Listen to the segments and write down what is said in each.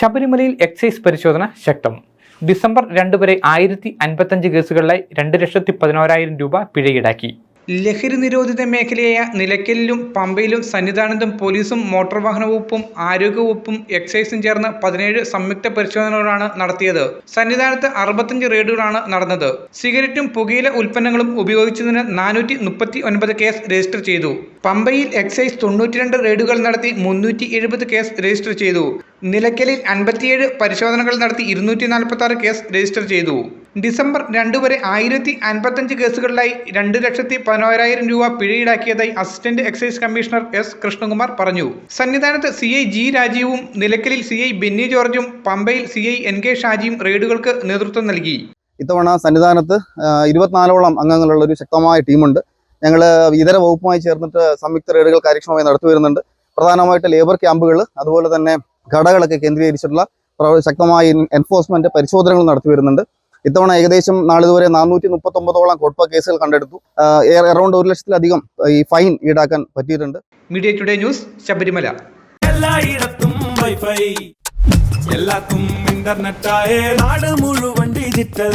ശബരിമലയിൽ എക്സൈസ് പരിശോധന ശക്തം. ഡിസംബർ രണ്ട് വരെ ആയിരത്തി അൻപത്തഞ്ച് കേസുകളിലായി രണ്ട് ലക്ഷത്തി പതിനോരായിരം രൂപ പിഴ ഈടാക്കി. ലഹരി നിരോധിത മേഖലയായ നിലയ്ക്കലിലും പമ്പയിലും സന്നിധാനത്തും പോലീസും മോട്ടോർ വാഹന വകുപ്പും ആരോഗ്യവകുപ്പും എക്സൈസും ചേർന്ന് പതിനേഴ് സംയുക്ത പരിശോധനകളാണ് നടത്തിയത്. സന്നിധാനത്ത് അറുപത്തഞ്ച് റെയ്ഡുകളാണ് നടന്നത്. സിഗരറ്റും പുകയില ഉൽപ്പന്നങ്ങളും ഉപയോഗിച്ചതിന് നാനൂറ്റി മുപ്പത്തി ഒൻപത് കേസ് രജിസ്റ്റർ ചെയ്തു. പമ്പയിൽ എക്സൈസ് തൊണ്ണൂറ്റിരണ്ട് റെയ്ഡുകൾ നടത്തി മുന്നൂറ്റി എഴുപത് കേസ് രജിസ്റ്റർ ചെയ്തു. നിലയ്ക്കലിൽ അൻപത്തിയേഴ് പരിശോധനകൾ നടത്തി ഇരുന്നൂറ്റി നാൽപ്പത്തി ആറ് കേസ് രജിസ്റ്റർ ചെയ്തു. ഡിസംബർ രണ്ട് വരെ ആയിരത്തി അൻപത്തഞ്ച് കേസുകളിലായി രണ്ട് ലക്ഷത്തി പതിനോരായിരം രൂപ പിഴ ഈടാക്കിയതായി assistant excise commissioner S Krishnakumar പറഞ്ഞു. സന്നിധാനത്ത് സി ഐ ജി രാജീവും നിലയ്ക്കലിൽ സി ഐ ബെന്നി ജോർജും പമ്പയിൽ സി ഐ എൻ കെ ഷാജിയും റെയ്ഡുകൾക്ക് നേതൃത്വം നൽകി. ഇത്തവണ സന്നിധാനത്ത് ഇരുപത്തിനാലോളം അംഗങ്ങളുള്ള ഒരു ശക്തമായ ടീമുണ്ട്. ഞങ്ങൾ ഇതര വകുപ്പുമായി ചേർന്നിട്ട് സംയുക്ത റെയ്ഡുകൾ കാര്യക്ഷമമായി നടത്തി വരുന്നുണ്ട്. പ്രധാനമായിട്ട് ലേബർ ക്യാമ്പുകൾ അതുപോലെ തന്നെ കടകളൊക്കെ കേന്ദ്രീകരിച്ചിട്ടുള്ള ശക്തമായ എൻഫോഴ്സ്മെന്റ് പരിശോധനകൾ നടത്തി വരുന്നുണ്ട്. ഇത്തവണ ഏകദേശം നാളിതുവരെ നാനൂറ്റി മുപ്പത്തൊമ്പതോളം കോട്ട്പ കേസുകൾ കണ്ടെടുത്തു. എറൗണ്ട് ഒരു ലക്ഷത്തിലധികം ഈ ഫൈൻ ഈടാക്കാൻ പറ്റിയിട്ടുണ്ട്. Media today news Sabarimala. എല്ലായിടത്തും വൈഫൈ നാട് മുഴുവൻ ഡിജിറ്റൽ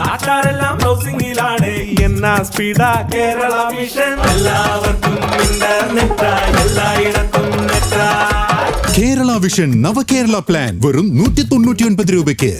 നാട്ടാരെല്ലാം ബ്രൗസിംഗിലാണ് എന്നാ സ്പീഡാ കേരള മിഷൻ എല്ലാവർക്കും ഇന്റർനെറ്റാ എല്ലായിടത്തും നെറ്റാ കേരള വിഷൻ നവകേരള പ്ലാൻ വെറും നൂറ്റി തൊണ്ണൂറ്റി ഒൻപത് രൂപയ്ക്ക്.